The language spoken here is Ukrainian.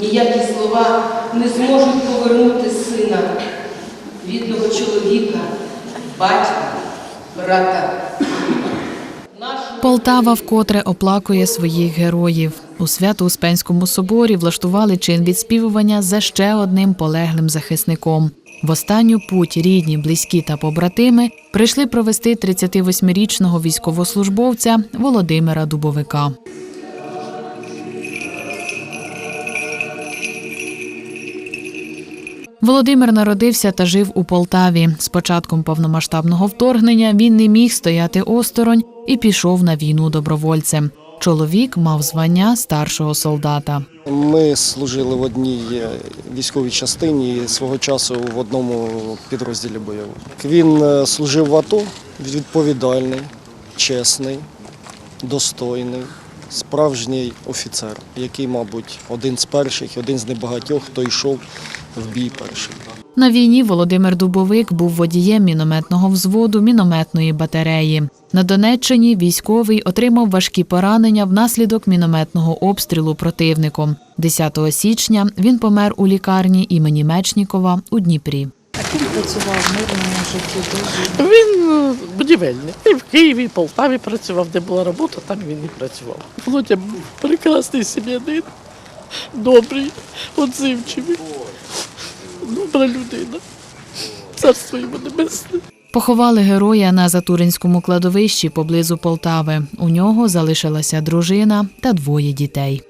Ніякі слова не зможуть повернути сина, рідного чоловіка, батька, брата. Полтава вкотре оплакує своїх героїв. У Свято-Успенському соборі влаштували чин відспівування за ще одним полеглим захисником. В останню путь рідні, близькі та побратими прийшли провести 38-річного військовослужбовця Володимира Дубовика. Володимир народився та жив у Полтаві. З початком повномасштабного вторгнення він не міг стояти осторонь і пішов на війну добровольцем. Чоловік мав звання старшого солдата. Ми служили в одній е, військовій частині свого часу в одному підрозділі бойовому. Він е, служив в АТО, відповідальний, чесний, достойний, справжній офіцер, який, мабуть, один з перших, один з небагатьох, хто йшов в бій перший. На війні Володимир Дубовик був водієм мінометного взводу мінометної батареї. На Донеччині військовий отримав важкі поранення внаслідок мінометного обстрілу противником. 10 січня він помер у лікарні імені Мечнікова у Дніпрі. Він е, будівельник. І в Києві, і в Полтаві працював, де була робота, там він і працював. Володя був прекрасний сім'янин, добрий, отзивчивий, добра людина. Царство йому небесне. Поховали героя на Затуринському кладовищі поблизу Полтави. У нього залишилася дружина та двоє дітей.